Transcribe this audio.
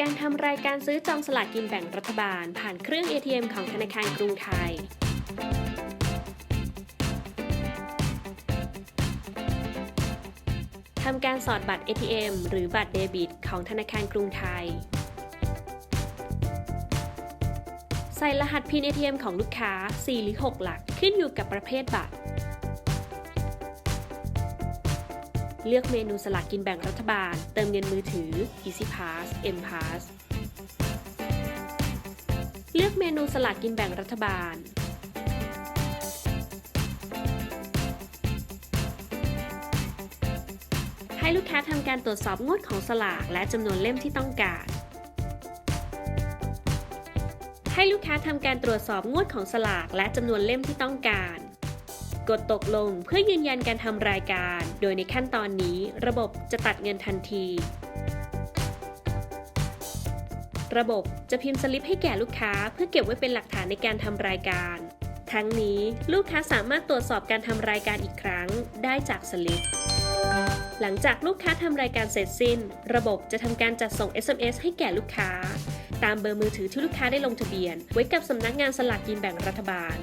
การทำรายการซื้อจองสลากกินแบ่งรัฐบาล ผ่านเครื่อง ATM ของธนาคารกรุงไทยทำการสอดบัตร ATM หรือบัตรเดบิต ของธนาคารกรุงไทย ใส่รหัสพิน ATM ของลูกค้า 4 หรือ 6 หลักขึ้นอยู่กับประเภทบัตร เลือกเมนูสลากกินแบ่งรัฐบาล เติมเงินมือถือ Easy Pass M Pass เลือกเมนูสลากกินแบ่งรัฐบาล ให้ลูกค้าทำการตรวจสอบงวดของสลากและจำนวนเล่มที่ต้องการ ให้ลูกค้าทำการตรวจสอบงวดของสลากและจำนวนเล่มที่ต้องการ กดตกลงเพื่อยืนยันการทำรายการ โดยในขั้นตอนนี้ ระบบจะตัดเงินทันที ระบบจะพิมพ์สลิปให้แก่ลูกค้า เพื่อเก็บไว้เป็นหลักฐานในการทำรายการ ทั้งนี้ลูกค้าสามารถตรวจสอบการทำรายการอีกครั้ง ได้จากสลิปหลังจากลูกค้าทำรายการเสร็จสิ้น ระบบจะทำการจัดส่ง SMS ให้แก่ลูกค้า ตามเบอร์มือถือที่ลูกค้าได้ลงทะเบียน ไว้กับสำนักงานสลากกินแบ่งรัฐบาล